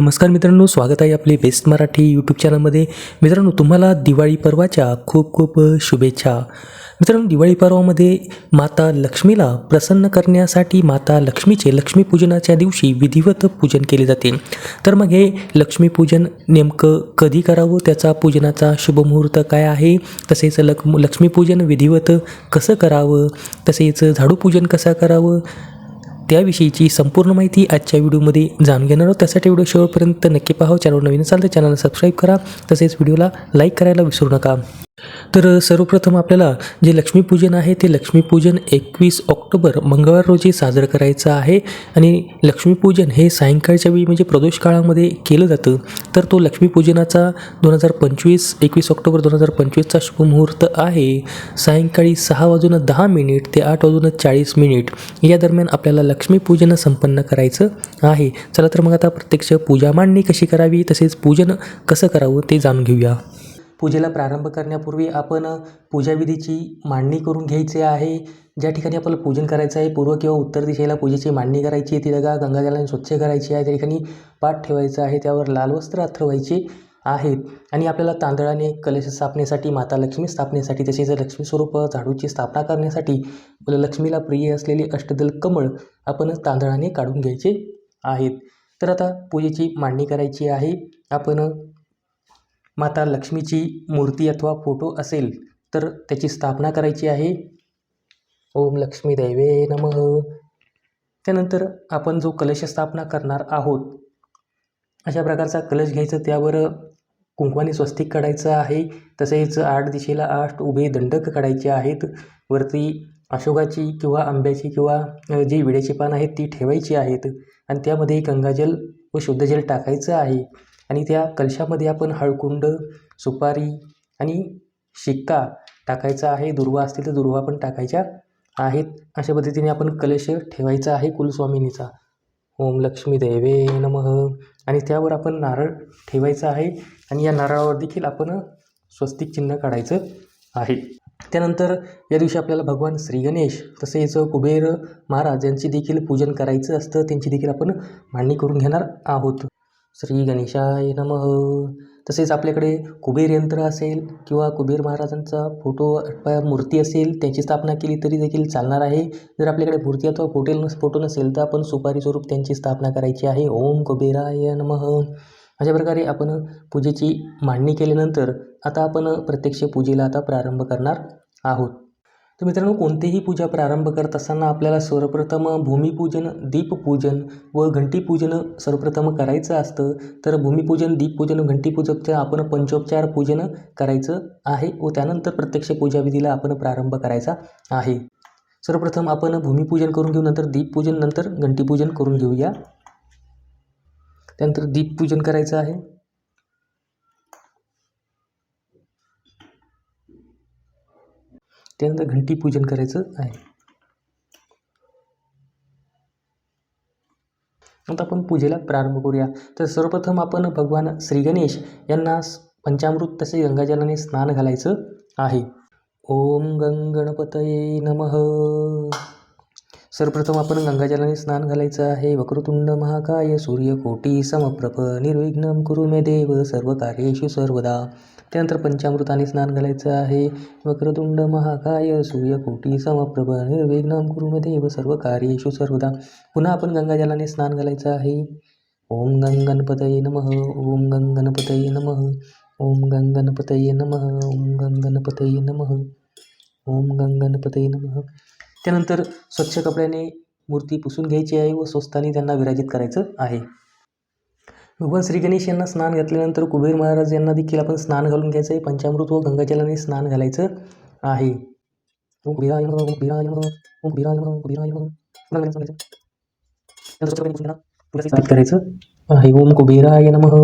नमस्कार मित्रांनो स्वागत आहे आपले बेस्ट मराठी यूट्यूब चॅनलमध्ये मित्रांनो तुम्हाला दिवाळी पर्वाच्या खूप खूप शुभेच्छा. मित्रांनो दिवाळी पर्वामध्ये माता लक्ष्मीला प्रसन्न करण्यासाठी माता लक्ष्मीचे लक्ष्मीपूजनाच्या दिवशी विधिवत पूजन केले जाते. तर मग हे लक्ष्मीपूजन नेमकं कधी करावं? त्याचा पूजनाचा शुभमुहूर्त काय आहे? तसेच लक लक्ष्मीपूजन विधिवत कसं करावं? तसेच झाडूपूजन कसं करावं? त्याविषयीची संपूर्ण माहिती आजच्या व्हिडिओमध्ये जाणून घेणार आहोत. त्यासाठी व्हिडिओ शेवटपर्यंत नक्की पाहा. चॅनल नवीन असाल तर चॅनलला सबस्क्राईब करा. तसेच व्हिडिओला लाईक करायला विसरू नका. तर सर्वप्रथम आपल्याला जे लक्ष्मीपूजन आहे ते लक्ष्मीपूजन एकवीस ऑक्टोबर मंगळवार रोजी साजरं करायचं आहे आणि लक्ष्मीपूजन हे सायंकाळच्या वेळी म्हणजे प्रदोष काळामध्ये केलं जातं. तर तो लक्ष्मीपूजनाचा दोन हजार पंचवीस एकवीस ऑक्टोबर दोन हजार पंचवीसचा शुभमुहूर्त आहे. सायंकाळी सहा वाजून दहा मिनिट ते आठ वाजून चाळीस मिनिट या दरम्यान आपल्याला लक्ष्मीपूजन संपन्न करायचं आहे. चला तर मग आता प्रत्यक्ष पूजा मांडणी कशी करावी तसेच पूजन कसं करावं ते जाणून घेऊया. पूजेला प्रारंभ करण्यापूर्वी आपण पूजाविधीची मांडणी करून घ्यायची आहे. ज्या ठिकाणी आपल्याला पूजन करायचं आहे पूर्व किंवा उत्तर दिशेला पूजेची मांडणी करायची आहे ती जागा गंगाजलाने स्वच्छ करायची आहे. त्या ठिकाणी पाठ ठेवायचं आहे त्यावर लाल वस्त्र अथरवायचे आहेत आणि आपल्याला तांदळाने कलश स्थापनेसाठी माता लक्ष्मी स्थापनेसाठी तसेच लक्ष्मी स्वरूप झाडूची स्थापना करण्यासाठी लक्ष्मीला प्रिय असलेले अष्टदल कमळ आपण तांदळाने काढून घ्यायचे आहेत. तर आता पूजेची मांडणी करायची आहे. आपण माता लक्ष्मीची मूर्ती अथवा फोटो असेल तर त्याची स्थापना करायची आहे. ओम लक्ष्मी दैवे नम. त्यानंतर आपण जो कलश स्थापना करणार आहोत अशा प्रकारचा कलश घ्यायचा त्यावर कुंकवाने स्वस्तिक काढायचं आहे. तसेच आठ दिशेला आठ उभे दंडक काढायचे आहेत. वरती अशोकाची किंवा आंब्याची किंवा जी विड्याची पान आहेत ती ठेवायची आहेत. आणि त्यामध्ये गंगाजल व शुद्धजल टाकायचं आहे. आणि त्या कलशामध्ये आपण हळकुंड सुपारी आणि शिक्का टाकायचा आहे. दुर्वा असतील तर दुर्वा पण टाकायच्या आहेत. अशा पद्धतीने आपण कलश ठेवायचा आहे कुलस्वामिनीचा. ओम लक्ष्मी देवे नमः. आणि त्यावर आपण नारळ ठेवायचा आहे आणि या नारळावर देखील आपण स्वस्तिक चिन्ह काढायचं आहे. त्यानंतर या दिवशी आपल्याला भगवान श्री गणेश तसेच कुबेर महाराज यांची देखील पूजन करायचं असतं. त्यांची देखील आपण मांडणी करून घेणार आहोत. श्री गणेशाय नमः. तसेच आपल्याकडे कुबेर यंत्र असेल किंवा कुबेर महाराजांचा फोटो अथवा मूर्ती असेल त्यांची स्थापना केली तरी देखील चालणार आहे. जर आपल्याकडे मूर्ती अथवा फोटेल नस फोटो नसेल तर आपण सुपारी स्वरूप त्यांची स्थापना करायची आहे. ओम कुबेराय नमः. अशा प्रकारे आपण पूजेची मांडणी केल्यानंतर आता आपण प्रत्यक्ष पूजेला आता प्रारंभ करणार आहोत. तर मित्रांनो कोणतीही पूजा प्रारंभ करत असताना आपल्याला सर्वप्रथम भूमिपूजन दीपपूजन व घंटीपूजन सर्वप्रथम करायचं असतं. तर भूमिपूजन दीपपूजन व घंटीपूजनचं आपण पंचोपचार पूजन करायचं आहे व त्यानंतर प्रत्यक्ष पूजाविधीला आपण प्रारंभ करायचा आहे. सर्वप्रथम आपण भूमिपूजन करून घेऊ नंतर दीपपूजन नंतर घंटीपूजन करून घेऊया. त्यानंतर दीपपूजन करायचं आहे. त्यानंतर घंटीपूजन करायचं आहे. आता आपण पूजेला प्रारंभ करूया. तर सर्वप्रथम आपण भगवान श्री गणेश यांना पंचामृत तसे गंगाजलाने स्नान घालायचं आहे. ओम गंगणपतये नमः. सर्वप्रथम आपण गंगाजलाने स्नान घालायचं आहे. वक्रतुंड महाकाय सूर्यकोटी समप्रभ. निर्विघ्न कुरु मे देव. सर्व कार्येषु सर्वदा. त्यानंतर पंचामृताने स्नान घालायचं आहे. वक्रतुंड महाकाय सूर्यकोटी समप्रभ निर्विघ्नं कुरु व सर्व कार्येशु सर्वदा. पुन्हा आपण गंगाजलाने स्नान घालायचं आहे. ओम गंगणपतये नमः ओम गंगणपतये नमः ओम गंगणपतये नमः ओम गंगणपतये नमः ओम गंगणपतये नमः. त्यानंतर स्वच्छ कपड्याने मूर्ती पुसून घ्यायची आहे व स्वस्ताने त्यांना विराजित करायचं आहे. भगवान श्री गणेश यांना स्नान घातल्यानंतर कुबेर महाराज यांना देखील आपण स्नान घालून घ्यायचं आहे पंचामृत व गंगाजलाने स्नान घालायचं आहे. ओम ओम करायचं आहे. ओम कुबेराय नमः.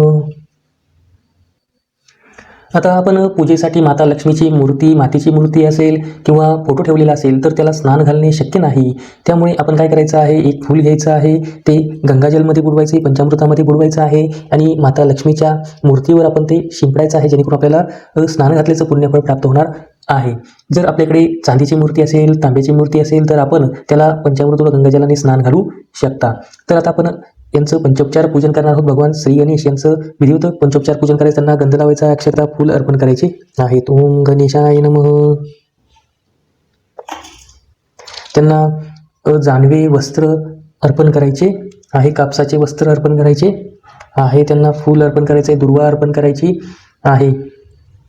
आता आपण पूजेसाठी माता लक्ष्मीची मूर्ती मातीची मूर्ती असेल किंवा फोटो ठेवलेला असेल तर त्याला स्नान घालणे शक्य नाही. त्यामुळे आपण काय करायचं आहे? एक फूल घ्यायचं आहे ते गंगाजलमध्ये बुडवायचे पंचामृतामध्ये बुडवायचं आहे आणि माता लक्ष्मीच्या मूर्तीवर आपण ते शिंपडायचं आहे जेणेकरून आपल्याला स्नान घातल्याचं पुण्यफळ प्राप्त होणार आहे. जर आपल्याकडे चांदीची मूर्ती असेल तांब्याची मूर्ती असेल तर आपण त्याला पंचामृत गंगाजलाने स्नान घालू शकता. तर आता आपण यांचं पंचोपचार पूजन करणार आहोत. भगवान श्री गणेश यांचं विधिवत पंचोपचार पूजन करायचं त्यांना गंध लावायचा अक्षता फूल अर्पण करायचे. आहेत ओम गणेशाय नम. त्यांना जानवे वस्त्र अर्पण करायचे. आहे कापसाचे वस्त्र अर्पण करायचे. आहे त्यांना फूल अर्पण करायचे दुर्वा अर्पण करायची. आहे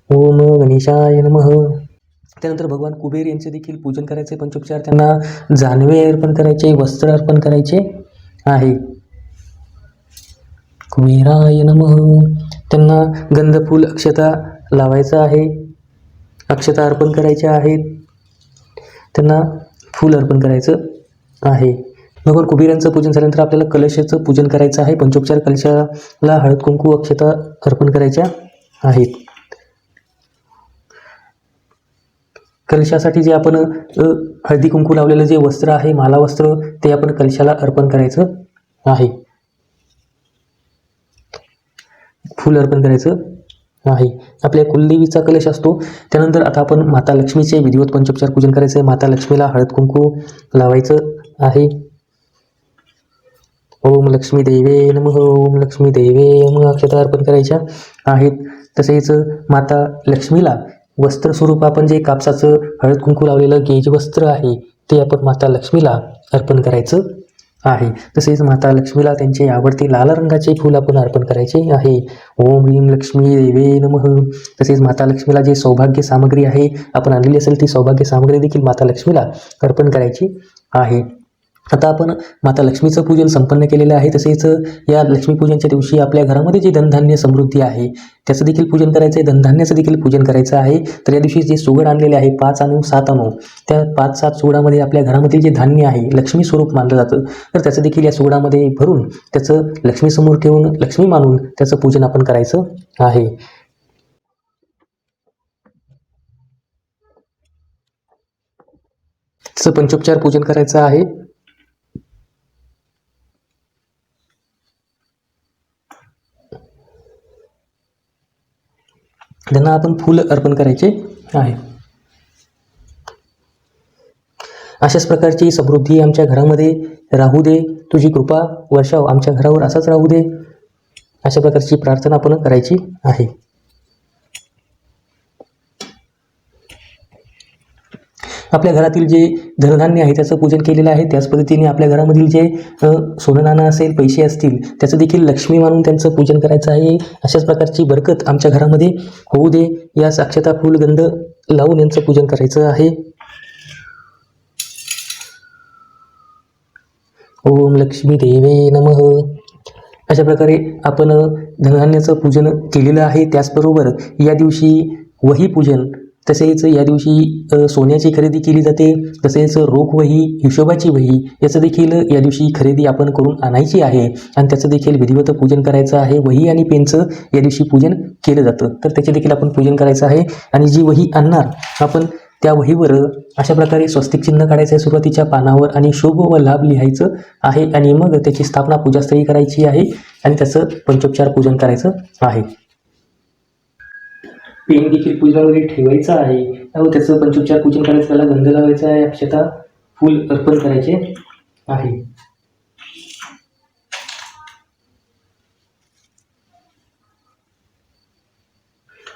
ओम गणेशाय नम. त्यानंतर भगवान कुबेर यांचे देखील पूजन करायचे पंचोपचार. त्यांना जानवे अर्पण करायचे वस्त्र अर्पण करायचे. आहे वीराय नमः. त्यांना गंधफूल अक्षता लावायचं आहे. अक्षता अर्पण करायच्या आहेत. त्यांना फूल अर्पण करायचं आहे. भगवान कुबेरांचं पूजन झाल्यानंतर आपल्याला कलशाचं पूजन करायचं आहे. पंचोपचार कलशाला हळद कुंकू अक्षता अर्पण करायच्या आहेत. कलशासाठी जे आपण हळदी कुंकू लावलेलं जे वस्त्र आहे माला वस्त्र ते आपण कलशाला अर्पण करायचं आहे. फूल अर्पण करायचं आहे. आपल्या कुलदेवीचा कलश असतो. त्यानंतर आता आपण माता लक्ष्मीचे विधिवत पंचोपचार पूजन करायचं आहे माता लक्ष्मीला हळद कुंकू लावायचं आहे. ओम लक्ष्मी देवे नमः. ओम लक्ष्मी देवे नमः. अक्षता अर्पण करायच्या आहेत. तसेच माता लक्ष्मीला वस्त्र स्वरूप आपण जे कापसाचं हळद कुंकू लावलेलं गेज वस्त्र आहे ते आपण माता लक्ष्मीला अर्पण करायचं आहे. तसेच माता लक्ष्मीला त्यांचे आवडते लाल रंगाचे फूल आपण अर्पण करायचे आहे. ओम ह्रीम लक्ष्मी देवे नमः. तसेच माता लक्ष्मीला जे सौभाग्य सामग्री आहे आपण आणलेली असेल ती सौभाग्य सामग्री देखील माता लक्ष्मीला अर्पण करायची आहे. आता आपण माता लक्ष्मीचं पूजन संपन्न केलेलं आहे. तसेच या लक्ष्मीपूजनच्या दिवशी आपल्या घरामध्ये जे धनधान्य समृद्धी आहे त्याचं देखील पूजन करायचं आहे. धनधान्याचं देखील पूजन करायचं आहे. तर या दिवशी जे सुगड आणलेले आहे पाच आणू सात आणू त्या पाच सात सुगडामध्ये आपल्या घरामधील जे धान्य आहे लक्ष्मी स्वरूप मानलं जातं. तर त्याचं देखील या सुगडामध्ये भरून त्याचं लक्ष्मीसमोर ठेवून लक्ष्मी मानून त्याचं पूजन आपण करायचं आहे. त्याचं पंचोपचार पूजन करायचं आहे. त्यांना आपण फूल अर्पण करायचे आहे. अशाच प्रकारची समृद्धी आमच्या घरामध्ये राहू दे. तुझी कृपा वर्षाव आमच्या घरावर असाच राहू दे. अशा प्रकारची प्रार्थना आपण करायची आहे. आपल्या घरातील जे धनधान्य आहे त्याचं पूजन केलेलं आहे त्याच पद्धतीने आपल्या घरामधील जे अ, सोनं नाणं असेल पैसे असतील त्याचं देखील लक्ष्मी मानून त्यांचं पूजन करायचं आहे. अशाच प्रकारची बरकत आमच्या घरामध्ये होऊ दे या साक्षता फुल गंध लावून यांचं पूजन करायचं आहे. ओम लक्ष्मी देवे नमः. अशा प्रकारे आपण धनधान्याचं पूजन केलेलं आहे. त्याचबरोबर या दिवशी वही पूजन तसेच या दिवशी सोन्याची खरेदी केली जाते. तसेच रोख वही हिशोबाची वही याचं देखील या दिवशी खरेदी आपण करून आणायची आहे. आणि त्याचं देखील विधिवत पूजन करायचं आहे. वही आणि पेनचं या दिवशी पूजन केलं जातं. तर त्याचे देखील आपण पूजन करायचं आहे. आणि जी वही आणणार आपण त्या वहीवर अशा प्रकारे स्वस्तिक चिन्ह काढायचं आहे सुरुवातीच्या पानावर आणि शुभ व लाभ लिहायचं आहे. आणि मग त्याची स्थापना पूजास्थळी करायची आहे. आणि त्याचं पंचोपचार पूजन करायचं आहे. पेन देखील पूजनामध्ये ठेवायचं आहे. व त्याचं पंचोपचार पूजन करायचं त्याला गंध लावायचा आहे अक्षता फूल अर्पण करायचे आहे.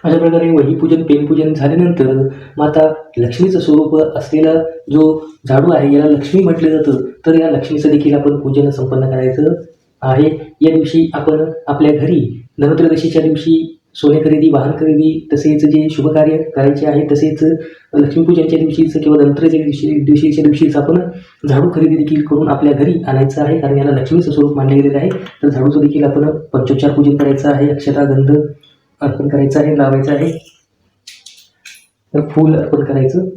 अशा प्रकारे वही पूजन झाल्यानंतर माता लक्ष्मीचं स्वरूप असलेला जो झाडू आहे याला लक्ष्मी म्हटलं जातं. तर या लक्ष्मीचं देखील आपण पूजन संपन्न करायचं आहे. या दिवशी आपण आपल्या घरी धनत्रयोदशीच्या दिवशी सोने खरेदी वाहन खरेदी तसेच जे शुभ कार्य करायचे आहे तसेच लक्ष्मीपूजनच्या दिवशीच किंवा धनत्रयोदशीच्या दिवशी दिवशीच्या दिवशीच आपण झाडू खरेदी देखील करून आपल्या घरी आणायचं आहे कारण याला लक्ष्मीचं स्वरूप मानले गेलेलं आहे. तर झाडूचं देखील आपण पंचोपचार पूजन करायचं आहे अक्षता गंध अर्पण करायचं आहे लावायचं आहे. तर फूल अर्पण करायचं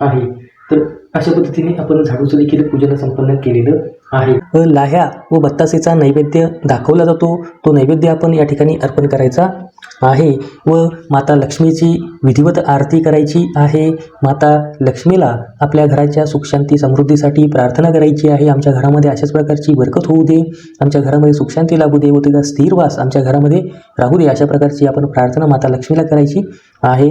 आहे. तर अशा पद्धतीने आपण झाडूचं देखील पूजन संपन्न केलेलं आहे. लाह्या व बत्तासेचा नैवेद्य दाखवला जातो. तो नैवेद्य आपण या ठिकाणी अर्पण करायचा. आहे व माता लक्ष्मीची विधिवत आरती करायची आहे. माता लक्ष्मीला आपल्या घराच्या सुखशांती समृद्धीसाठी प्रार्थना करायची आहे. आमच्या घरामध्ये अशाच प्रकारची बरकत होऊ दे. आमच्या घरामध्ये सुखशांती लागू दे व तिचा स्थिर वास आमच्या घरामध्ये राहू दे. अशा प्रकारची आपण प्रार्थना माता लक्ष्मीला करायची आहे.